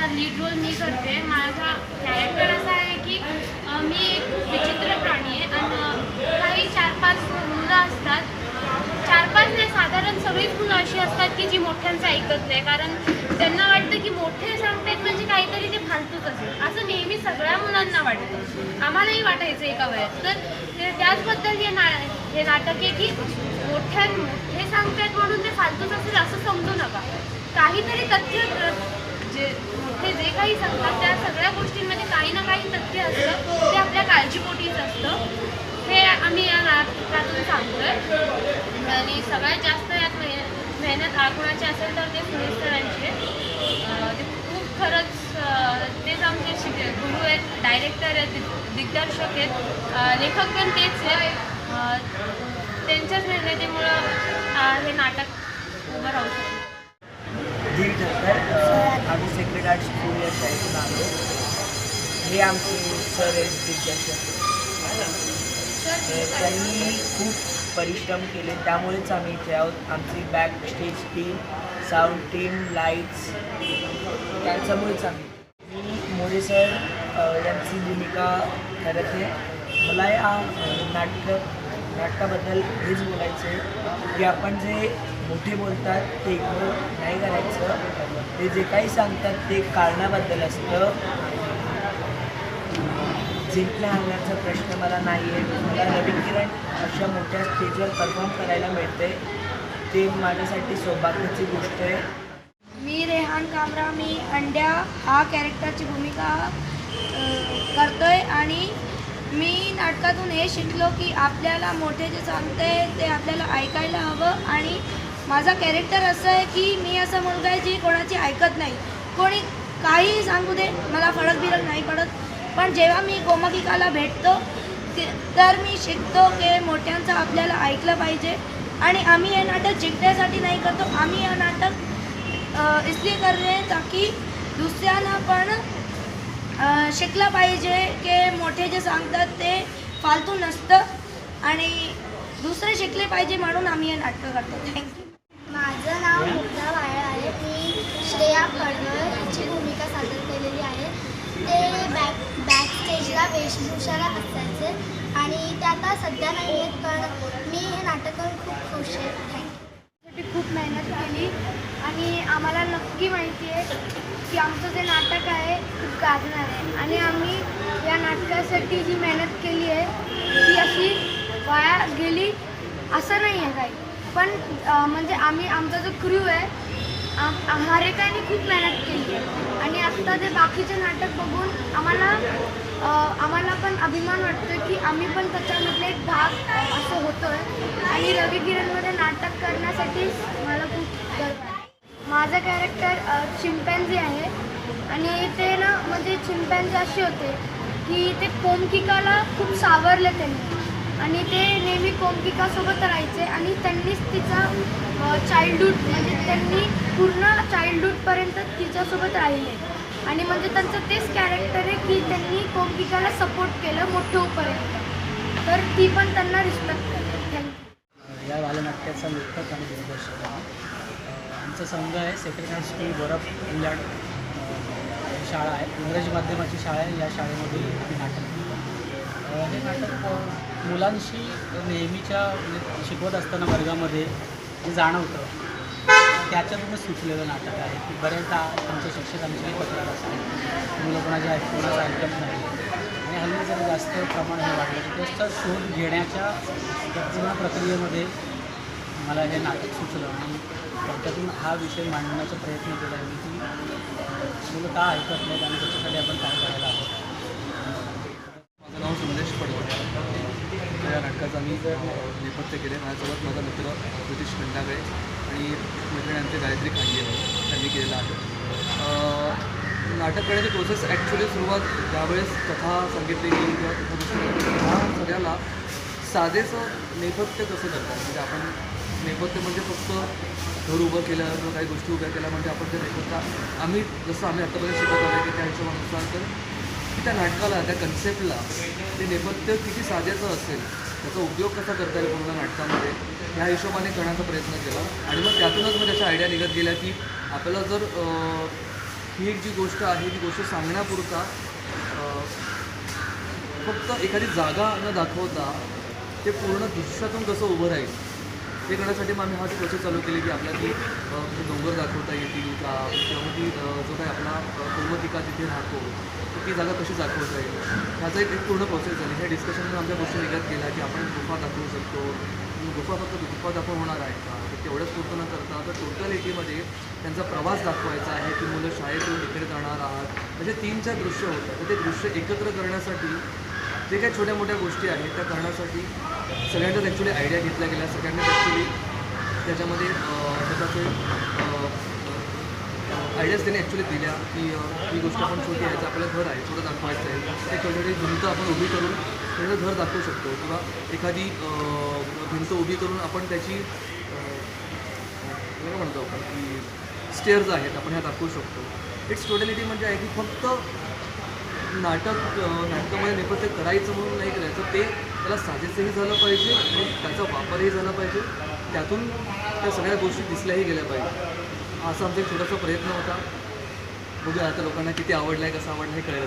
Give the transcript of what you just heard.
त्याचा lead role मी करते. माझा कॅरेक्टर असा आहे की मी एक विचित्र प्राणी आहे आणि काही चार पाच मुलं असतात. चार पाच नाही साधारण सगळीच मुलं अशी असतात की जी मोठ्यांचं ऐकत नाही. कारण त्यांना वाटतं की मोठे सांगतात म्हणजे काहीतरी ते फालतूच असेल. असं नेहमी सगळ्या मुलांना वाटतं. आम्हालाही वाटायचं एका वयात. तर ते- त्याचबद्दल हे ना हे नाटक आहे की मोठ्या मोठे सांगतात म्हणून ते फालतूच असेल असं समजू नका. काहीतरी तथ्य जे मोठे जे काही सांगतात त्या सगळ्या गोष्टींमध्ये काही ना काही तथ्य असतं. ते आपल्या काळजीपोटीच असतं. हे आम्ही या नाटकातून सांगतोय. आणि सगळ्यात जास्त यात मेहनत आ- असेल तर ते सुनील सरांची ते खूप खरंच तेच आमचे शिक गुरु आहेत डायरेक्टर आहेत दिग्दर्शक आहेत. लेखक पण तेच आहेत. त्यांच्याच मेहनतीमुळं हे नाटक उभं राहू शकतं. दीड ठक्कर आम्ही सेक्रेट आर्ट स्कूल या शाळेतून आलो. हे आमचे सर आहेत दिग्दर्शक त्यांनी खूप परिश्रम केले. त्यामुळेच आम्ही इथे आहोत. आमची back stage team sound team lights त्यांच्यामुळेच आम्ही. मी मोरे सर यांची भूमिका करत आहे. मला या नाटक नाटकाबद्दल हेच बोलायचं आहे की आपण जे मोठे बोलतात ते इग्नोर नाही करायचं. ते जे काही सांगतात ते कारणाबद्दल असतं. जिंकल्या हरण्याचा प्रश्न मला नाही आहे मला रवी किरण अशा मोठ्या स्टेजवर परफॉर्म करायला मिळते. ते माझ्यासाठी सौभाग्याची गोष्ट आहे. मी रेहान कामरा मी अंड्या हा कॅरेक्टरची भूमिका करतोय आणि मी नाटकातून हे शिकलो की आपल्याला मोठे जे सांगते ते आपल्याला ऐकायला हवं आणि माझा कॅरेक्टर असं आहे की मी असा मुलगा आहे जी कोणाची ऐकत नाही. कोणी काहीही सांगू दे मला फरक बिरक नाही पडत. पण जेव्हा मी गोमकिकाला भेटतो ते- तर मी शिकतो की मोठ्यांचं आपल्याला ऐकलं पाहिजे. आणि आम्ही हे नाटक जिंकण्यासाठी नाही करतो आम्ही हे नाटक इसलिए कर रहे हैं दुसऱ्यांना पण शिकलं पाहिजे की मोठे जे सांगतात ते फालतू नसतं. आणि दुसरे शिकले पाहिजे म्हणून आम्ही हे नाटकं करतो. थँक्यू माझं नाव मुग्धा वाळ आहे. मी श्रेया फडवळ यांची भूमिका सादर केलेली आहे. ते बॅक बॅक स्टेजला वेशभूषाला असायचे आणि ते आता सध्या नाही आहेत पण मी हे नाटक करून खूप खुश आहे. थँक्यू खूप मेहनत केली. आणि आम्हाला नक्की माहिती आहे की आमचं जे नाटक आहे खूप गाजणार आहे. आणि आम्ही या नाटकासाठी जी मेहनत केली आहे ती अशी वाया गेली असं नाही आहे काही. पण म्हणजे आम्ही आमचा जो क्रू आहे आम- हर एकाने खूप मेहनत केली आहे. आणि आत्ता ते बाकीचे नाटक बघून आम्हाला आम्हाला पण अभिमान वाटतो की आम्ही पण त्याच्यामधले एक भाग असं होतो आहे आणि रवी किरणमध्ये नाटक करण्यासाठी मला खूप गर्व आहे. माझं कॅरेक्टर चिंपॅन्झी आहे. आणि ते ना म्हणजे चिंपॅन्झी असे होते की ते कोमकिकाला खूप सावरले त्यांनी. आणि ते नेहमी कोमकिकासोबत राहायचे आणि त्यांनीच तिचा चाइल्डहूड म्हणजे त्यांनी पूर्ण चाइल्डहूडपर्यंत तिच्यासोबत राहिले. आणि म्हणजे त्यांचं तेच कॅरेक्टर आहे की त्यांनी कोमकिकाला सपोर्ट केलं मोठं होईपर्यंत. तर ती पण त्यांना रिस्पेक्ट करते. थँक्यू या बालनाट्याचा लेखक आणि दिग्दर्शक आमचा संघ आहे second hand school Gorakh England शाळा आहे. इंग्रजी माध्यमाची शाळा आहे या शाळेमध्ये आम्ही नाटक हे नाटक मुलांशी नेहमीच्या म्हणजे शिकवत असताना वर्गामध्ये जे जाणवतं त्याच्यातूनच सुचलेलं नाटक आहे. की बऱ्याचदा आमच्या शिक्षकांची तक्रार असते मुलं कोणाच्या ऐक कोणाचं ऐकत नाही. आणि हल्ली जर जास्त प्रमाण हे वाढलं तर शोध घेण्याच्या पूर्ण प्रक्रियेमध्ये मला हे नाटक सुचलं आणि त्याच्यातून हा विषय मांडण्याचा प्रयत्न केला आहे. मी की मुलं का ऐकत नाहीत आणि त्याच्यासाठी आपण काय करायला हवं? माझं नाव संदेश पडवळ. या नाटकाचं आम्ही नेपथ्य केले. माझ्यासोबत माझा मित्र ब्रितीश खंडागळे आणि मैत्रिणी गायत्री खांडे त्यांनी केलेलं आहे. नाटक करण्याची प्रोसेस ॲक्च्युली सुरुवात ज्यावेळेस कथा सांगितली गेली किंवा कथा ह्या सगळ्याला साधेचं नेपथ्य कसं करतात? म्हणजे आपण नेपथ्य म्हणजे फक्त घर उभं केलं किंवा काही गोष्टी उभ्या केल्या म्हणजे आपण ते करता आम्ही जसं आम्ही आत्तापर्यंत शिकत आलो की त्या हिशोबानुसार तर की त्या नाटकाला त्या कन्सेप्टला ते नेपथ्य किती साधेचं असेल त्याचा उपयोग कसा करता येईल पूर्ण नाटकामध्ये ह्या हिशोबाने करण्याचा प्रयत्न केला. आणि मग त्यातूनच मग त्याच्या आयडिया निघत गेल्या की आपल्याला जर ही एक जी गोष्ट आहे ती गोष्ट सांगण्यापुरता फक्त एखादी जागा न दाखवता ते पूर्ण दृश्यातून कसं उभं राहील ते करण्यासाठी मग आम्ही हा प्रोसेस चालू केली की आपल्याला ती म्हणजे डोंगर दाखवता येतील का? किंवा मग ती जो काही आपला पूर्वतिका तिथे राहतो तर ती जागा कशी दाखवता येईल? ह्याचा एक पूर्ण प्रोसेस झाली. ह्या डिस्कशनमध्ये आमच्या गोष्टी निघत गेल्या की आपण गुफा दाखवू शकतो. गुफा फक्त गुफा दाखव होणार आहे का? तर तेवढंच पूर्ण न करता तर टोटॅलिटीमध्ये त्यांचा प्रवास दाखवायचा आहे की मुलं शाळेतून इकडे जाणार आहात. म्हणजे तीन चार दृश्य होतात तर ते दृश्य एकत्र करण्यासाठी जे काही छोट्या मोठ्या गोष्टी आहेत त्या करण्यासाठी सगळ्यांच्याच ॲक्च्युली आयडिया घेतल्या गेल्या सगळ्यांनाच ॲक्च्युली त्याच्यामध्ये अं, स्वतःचे आयडियाज त्यांनी ॲक्च्युली दिल्या की ही गोष्ट आपण छोटी आहे तर आपल्याला घर आहे थोडं दाखवायचं आहे. ते छोटी भिंत आपण उभी करून त्याचं घर दाखवू शकतो. किंवा एखादी भिंत उभी करून आपण त्याची काय म्हणतो आपण की स्टेअर्स आहेत आपण ह्या दाखवू शकतो. इट्स टोटॅलिटी म्हणजे आहे की फक्त नाटक नाटकामध्ये नेपथ्य करायचं म्हणून नाही करायचं ते त्याला साजेसंही झालं पाहिजे आणि त्याचा वापरही झाला पाहिजे. त्यातून त्या सगळ्या गोष्टी दिसल्याही गेल्या पाहिजे. असा आमचा एक छोटासा प्रयत्न होता. बघूया आता लोकांना किती आवडला आहे कसं आवडलं हे कळलं.